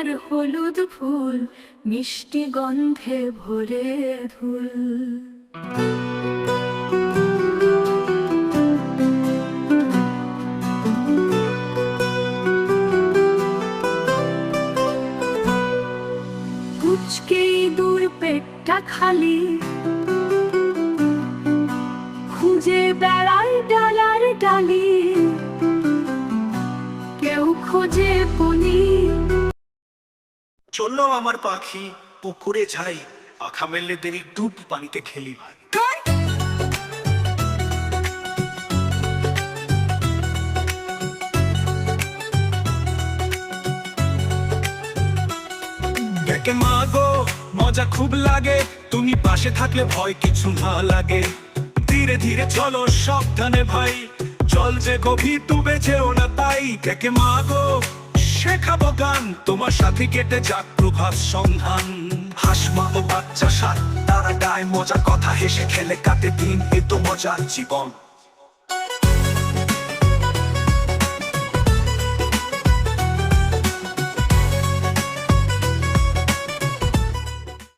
আর হলুদ ফুল, মিষ্টি গন্ধে ভরে ধুল। দূর পেটটা খালি, খুঁজে বেড়ায় ডালার ডালি। কেউ খোঁজে পনির চলল আমার পাখি পুকুরে যাই পাখা মেললে দেরি ডুব পানিতে খেলি ভাই। দেখে মা গো মজা খুব লাগে তুমি পাশে থাকলে ভয় কিছু না লাগে। ধীরে ধীরে চলো সাবধানে ভাই জল যে গভীর ডুবে যেও না তাই। দেখে মা গো শেখাবো গান। তোমার সাথে কেটে যাক প্রভাব সন্ধান। হাসমা ও বাচ্চা সাত, তারা গায়ে, মজা, কথা, হেসে, খেলে, কাটে দিন, এ মজার জীবন।